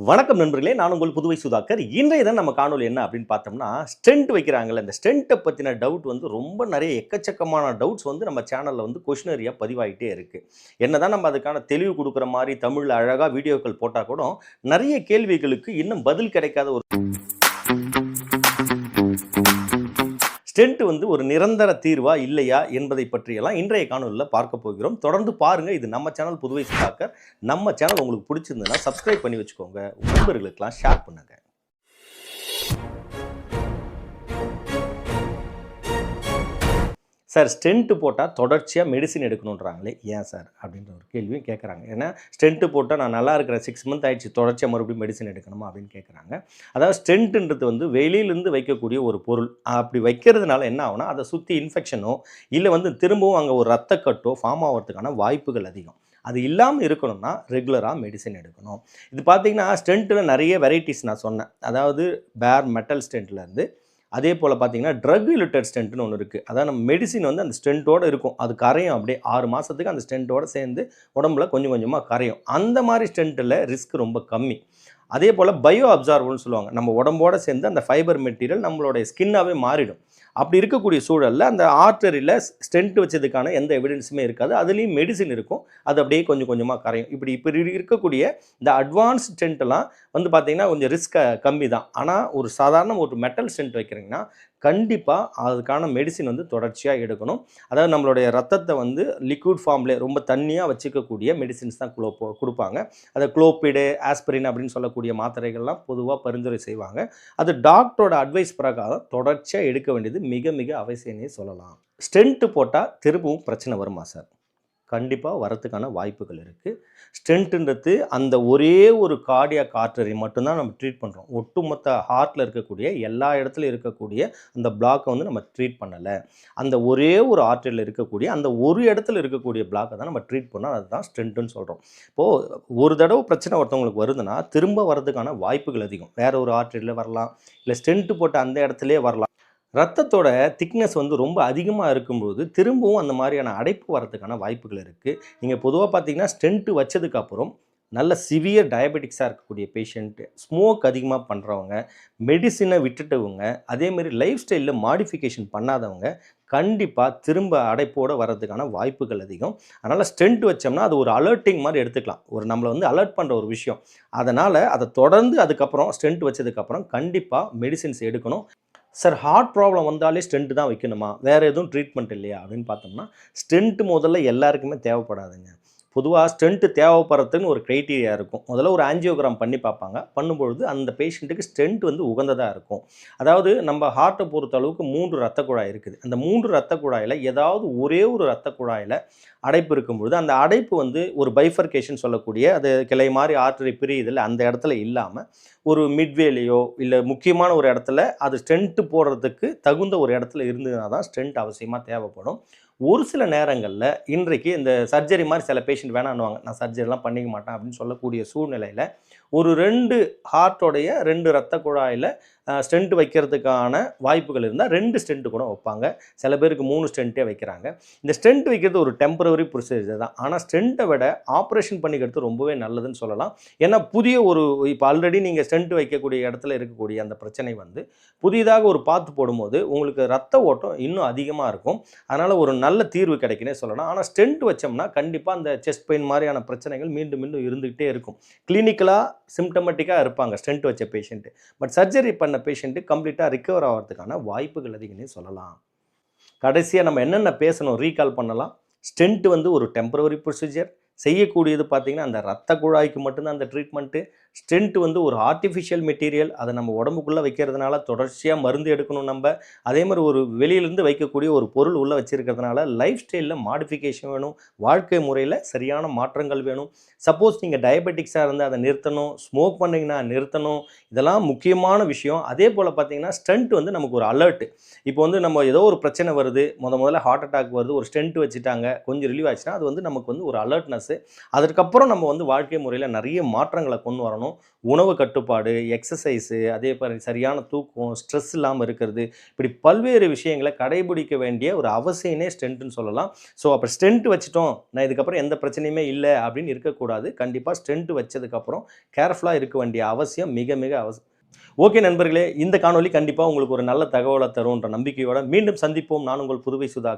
வணக்கம் நண்பர்களே நான் உங்கள் புதுவை சுதாகர். இன்றைய தான் நம்ம காணொலி என்ன அப்படின்னு பார்த்தோம்னா ஸ்டென்ட் வைக்கிறாங்கல்ல இந்த ஸ்டென்ட்டை பற்றின டவுட் வந்து ரொம்ப நிறைய எக்கச்சக்கமான டவுட்ஸ் வந்து நம்ம சேனலில் வந்து கொஷினரியாக பதிவாகிட்டே இருக்குது என்ன தான் நம்ம அதுக்கான தெளிவு கொடுக்குற மாதிரி தமிழில் அழகாக வீடியோக்கள் போட்டால் கூட நிறைய கேள்விகளுக்கு இன்னும் பதில் கிடைக்காத ஒரு ஸ்டென்ட் வந்து ஒரு நிரந்தர தீர்வா இல்லையா என்பதை பற்றியெல்லாம் இன்றைய காணொலியில் பார்க்க போகிறோம். தொடர்ந்து பாருங்கள் இது நம்ம சேனல் புதுவை சுதாக்கர் நம்ம சேனல் உங்களுக்கு பிடிச்சிருந்ததுன்னா சப்ஸ்கிரைப் பண்ணி வச்சுக்கோங்க. உங்க நண்பர்களுக்கெல்லாம் ஷேர் பண்ணுங்கள் சார் ஸ்டென்ட்டு போட்டால் தொடர்ச்சியாக மெடிசின் எடுக்கணுன்றாங்களே ஏன் சார்? அப்படின்ற ஒரு கேள்வியும் கேட்குறாங்க ஏன்னா ஸ்டென்ட்டு போட்டால் நான் நல்லா இருக்கிறேன் சிக்ஸ் மந்த் ஆயிடுச்சு தொடர்ச்சியாக மறுபடியும் மெடிசின் எடுக்கணுமா அப்படின்னு கேட்குறாங்க அதாவது ஸ்டென்ட்டுன்றது வந்து வெளியிலேருந்து வைக்கக்கூடிய ஒரு பொருள். அப்படி வைக்கிறதுனால என்ன ஆகுனா அதை சுற்றி இன்ஃபெக்ஷனோ இல்லை வந்து திரும்பவும் அங்கே ஒரு ரத்தக்கட்டோ ஃபார்ம் ஆகிறதுக்கான வாய்ப்புகள் அதிகம். அது இல்லாமல் இருக்கணும்னா ரெகுலராக மெடிசன் எடுக்கணும். இது பார்த்தீங்கன்னா ஸ்டென்ட்டில் நிறைய வெரைட்டிஸ் நான் சொன்னேன். அதாவது பேர் மெட்டல் ஸ்டென்ட்லேருந்து அதே போல் பார்த்தீங்கன்னா ட்ரக் ரிலேட்டட் ஸ்டென்ட்னு ஒன்று இருக்குது அதாவது நம்ம மெடிசின் வந்து அந்த ஸ்டென்ட்டோடு இருக்கும். அது கரையும் அப்படியே ஆறு மாதத்துக்கு அந்த ஸ்டென்ட்டோடு சேர்ந்து உடம்புல கொஞ்சம் கொஞ்சமாக கரையும். அந்த மாதிரி ஸ்டென்ட்டில் ரிஸ்க் ரொம்ப கம்மி. அதே போல் பயோ அப்சார்வல்னு சொல்லுவாங்க. நம்ம உடம்போட சேர்ந்து அந்த ஃபைபர் மெட்டீரியல் நம்மளுடைய ஸ்கின்னாகவே மாறிடும். அப்படி இருக்கக்கூடிய சூழலில் அந்த ஆர்டரியில் ஸ்டென்ட் வச்சதுக்கான எந்த எவிடன்ஸுமே இருக்காது. அதுலேயும் மெடிசின் இருக்கும். அது அப்படியே கொஞ்சம் கொஞ்சமாக கரையும். இப்படி இப்படி இருக்கக்கூடிய இந்த அட்வான்ஸ் ஸ்டென்ட்லாம் வந்து பார்த்திங்கன்னா கொஞ்சம் ரிஸ்க் கம்மி தான் ஆனால் ஒரு சாதாரண ஒரு மெட்டல் ஸ்டென்ட் வைக்கிறீங்கன்னா கண்டிப்பாக அதுக்கான மெடிசின் வந்து தொடர்ச்சியாக எடுக்கணும். அதாவது நம்மளுடைய ரத்தத்தை வந்து லிக்விட் ஃபார்ம்லேயே ரொம்ப தண்ணியாக வச்சுக்கக்கூடிய மெடிசின்ஸ் தான் குளோ கொடுப்பாங்க. அதை குளோப்பிடு ஆஸ்பிரின் அப்படின்னு சொல்லக்கூடிய மாத்திரைகள்லாம் பொதுவாக பரிந்துரை செய்வாங்க. அது டாக்டரோட அட்வைஸ் பிரகாரம் தொடர்ச்சியாக எடுக்க வேண்டியது மிக மிக அவசியம்னே சொல்லலாம். ஸ்டென்ட்டு போட்டால் திரும்பவும் பிரச்சனை வருமா சார் கண்டிப்பாக வரத்துக்கான வாய்ப்புகள் இருக்குது ஸ்டென்ட்டுன்றது அந்த ஒரே ஒரு கார்டியாக ஆர்டரி மட்டும்தான் நம்ம ட்ரீட் பண்ணுறோம் ஒட்டுமொத்த ஹார்ட்டில் இருக்கக்கூடிய எல்லா இடத்துலையும் இருக்கக்கூடிய அந்த பிளாக்கை வந்து நம்ம ட்ரீட் பண்ணலை. அந்த ஒரே ஒரு ஆர்டரியில் இருக்கக்கூடிய அந்த ஒரு இடத்துல இருக்கக்கூடிய பிளாக்கை தான் நம்ம ட்ரீட் பண்ணால் அதுதான் ஸ்டென்ட்டுன்னு சொல்கிறோம் இப்போது ஒரு தடவை பிரச்சனை ஒருத்தவங்களுக்கு வருதுன்னா திரும்ப வரதுக்கான வாய்ப்புகள் அதிகம். வேறு ஒரு ஆர்டரியில் வரலாம். இல்லை ஸ்டென்ட்டு போட்ட அந்த இடத்துலையே வரலாம். ரத்தத்தோட திக்னஸ் வந்து ரொம்ப அதிகமாக இருக்கும்போது திரும்பவும் அந்த மாதிரியான அடைப்பு வரதுக்கான வாய்ப்புகள் இருக்குது நீங்கள் பொதுவாக பார்த்தீங்கன்னா ஸ்டென்ட்டு வச்சதுக்கப்புறம் நல்ல சிவியர் டயபெட்டிக்ஸாக இருக்கக்கூடிய பேஷண்ட்டு ஸ்மோக் அதிகமாக பண்ணுறவங்க மெடிசினை விட்டுட்டவங்க அதேமாரி லைஃப் ஸ்டைலில் மாடிஃபிகேஷன் பண்ணாதவங்க கண்டிப்பாக திரும்ப அடைப்போடு வர்றதுக்கான வாய்ப்புகள் அதிகம். அதனால் ஸ்டென்ட் வச்சோம்னா அது ஒரு அலர்ட்டிங் மாதிரி எடுத்துக்கலாம். ஒரு நம்மளை வந்து அலர்ட் பண்ணுற ஒரு விஷயம். அதனால் அதை தொடர்ந்து அதுக்கப்புறம் ஸ்டென்ட் வச்சதுக்கப்புறம் கண்டிப்பாக மெடிசின்ஸ் எடுக்கணும். சார் ஹார்ட் ப்ராப்ளம் வந்தாலே ஸ்டென்ட் தான் வைக்கணுமா? வேறு எதுவும் ட்ரீட்மெண்ட் இல்லையா? அப்படின்னு பார்த்தோம்னா ஸ்டென்ட் முதல்ல எல்லாருக்குமே தேவைப்படாதுங்க. பொதுவாக ஸ்டென்ட்டு தேவைப்படுறதுன்னு ஒரு க்ரைட்டீரியா இருக்கும். முதல்ல ஒரு ஆஞ்சியோகிராம் பண்ணி பார்ப்பாங்க. பண்ணும்பொழுது அந்த பேஷண்ட்டுக்கு ஸ்டென்ட் வந்து உகந்ததாக இருக்கும். அதாவது நம்ம ஹார்ட்டை பொறுத்த அளவுக்கு மூன்று ரத்த குழாய் இருக்குது. அந்த மூன்று ரத்த குழாயில் ஏதாவது ஒரே ஒரு ரத்த குழாயில் அடைப்பு இருக்கும்பொழுது அந்த அடைப்பு வந்து ஒரு பைஃபர்கேஷன் சொல்லக்கூடிய அது கிளை மாதிரி ஆற்றலை பிரியுதில் அந்த இடத்துல இல்லாமல் ஒரு மிட்வேலையோ இல்லை முக்கியமான ஒரு இடத்துல அது ஸ்டென்ட்டு போடுறதுக்கு தகுந்த ஒரு இடத்துல இருந்ததுனா தான் ஸ்டென்ட் அவசியமாக தேவைப்படும். ஒரு சில நேரங்களில் இன்றைக்கு இந்த சர்ஜரி மாதிரி சில பேஷண்ட் வேணான்னுவாங்க. நான் சர்ஜரிலாம் பண்ணிக்க மாட்டேன் அப்படின்னு சொல்லக்கூடிய சூழ்நிலையில் ஒரு ரெண்டு ஹார்ட்டோடைய ரெண்டு ரத்த குழாயில் ஸ்டென்ட் வைக்கிறதுக்கான வாய்ப்புகள் இருந்தால் ரெண்டு ஸ்டென்ட் கூட வைப்பாங்க. சில பேருக்கு மூணு ஸ்டென்ட்டே வைக்கிறாங்க. இந்த ஸ்டென்ட் வைக்கிறது ஒரு டெம்பரவரி ப்ரொசீஜர் தான். ஆனால் ஸ்டென்ட்டை விட ஆப்ரேஷன் பண்ணிக்கிறது ரொம்பவே நல்லதுன்னு சொல்லலாம். ஏன்னா புதிய ஒரு இப்போ ஆல்ரெடி நீங்கள் ஸ்டென்ட் வைக்கக்கூடிய இடத்துல இருக்கக்கூடிய அந்த பிரச்சனை வந்து புதிதாக ஒரு பாத்து போடும்போது உங்களுக்கு ரத்த ஓட்டம் இன்னும் அதிகமாக இருக்கும். அதனால் ஒரு நல்ல தீர்வு கிடைக்குன்னே சொல்லலாம். ஆனால் ஸ்டென்ட் வச்சோம்னா கண்டிப்பாக அந்த செஸ்ட் பெயின் மாதிரியான பிரச்சனைகள் மீண்டும் மீண்டும் இருந்துகிட்டே இருக்கும். கிளினிக்கலாக சிம்டமெட்டிக்காக இருப்பாங்க ஸ்டென்ட் வச்ச பேஷண்ட்டு. பட் சர்ஜரி பண்ண பேஷண்ட்டு கம்ப்ளீட்டாக ரிக்கவர் ஆகிறதுக்கான வாய்ப்புகள் அதிகம்னே சொல்லலாம். கடைசியாக நம்ம என்னென்ன பேசணும் ரீகால் பண்ணலாம். ஸ்டென்ட் வந்து ஒரு டெம்பரவரி ப்ரொசீஜர் செய்யக்கூடியது பார்த்திங்கன்னா அந்த ரத்த குழாய்க்கு மட்டும்தான் அந்த ட்ரீட்மெண்ட்டு ஸ்டென்ட் வந்து ஒரு ஆர்டிஃபிஷியல் மெட்டீரியல் அதை நம்ம உடம்புக்குள்ளே வைக்கிறதுனால தொடர்ச்சியாக மருந்து எடுக்கணும் நம்ம. அதே மாதிரி ஒரு வெளியிலேருந்து வைக்கக்கூடிய ஒரு பொருள் உள்ளே வச்சுருக்கிறதுனால லைஃப் ஸ்டைலில் மாடிஃபிகேஷன் வேணும். வாழ்க்கை முறையில் சரியான மாற்றங்கள் வேணும். சப்போஸ் நீங்கள் டயபெட்டிக்ஸாக இருந்தால் அதை நிறுத்தணும் ஸ்மோக் பண்ணிங்கன்னா நிறுத்தணும். இதெல்லாம் முக்கியமான விஷயம். அதே போல் பார்த்தீங்கன்னா ஸ்டென்ட் வந்து நமக்கு ஒரு அலர்ட் இப்போ வந்து நம்ம ஏதோ ஒரு பிரச்சனை வருது முத முதல்ல ஹார்ட் அட்டாக் வருது ஒரு ஸ்டென்ட் வச்சுட்டாங்க கொஞ்சம் ரிலீவ் ஆச்சுன்னா அது வந்து நமக்கு வந்து ஒரு அலர்ட்னஸ்ஸு அதற்கப்புறம் நம்ம வந்து வாழ்க்கை முறையில் நிறைய மாற்றங்களை கொண்டு வரணும். பண்ணணும். உணவு கட்டுப்பாடு எக்ஸசைஸு அதே மாதிரி சரியான தூக்கம் ஸ்ட்ரெஸ் இல்லாமல் இருக்கிறது. இப்படி பல்வேறு விஷயங்களை கடைபிடிக்க வேண்டிய ஒரு அவசியனே ஸ்ட்ரென்த்துன்னு சொல்லலாம். ஸோ அப்போ ஸ்ட்ரென்த் வச்சுட்டோம். நான் இதுக்கப்புறம் எந்த பிரச்சனையுமே இல்லை அப்படின்னு இருக்கக்கூடாது. கண்டிப்பாக ஸ்ட்ரென்த் வச்சதுக்கப்புறம் கேர்ஃபுல்லாக இருக்க வேண்டிய அவசியம் மிக மிக அவசியம் ஓகே நண்பர்களே இந்த காணொலி கண்டிப்பாக உங்களுக்கு ஒரு நல்ல தகவலை தரும்ன்ற நம்பிக்கையோட மீண்டும் சந்திப்போம். நான் உங்கள் புதுவை சுதா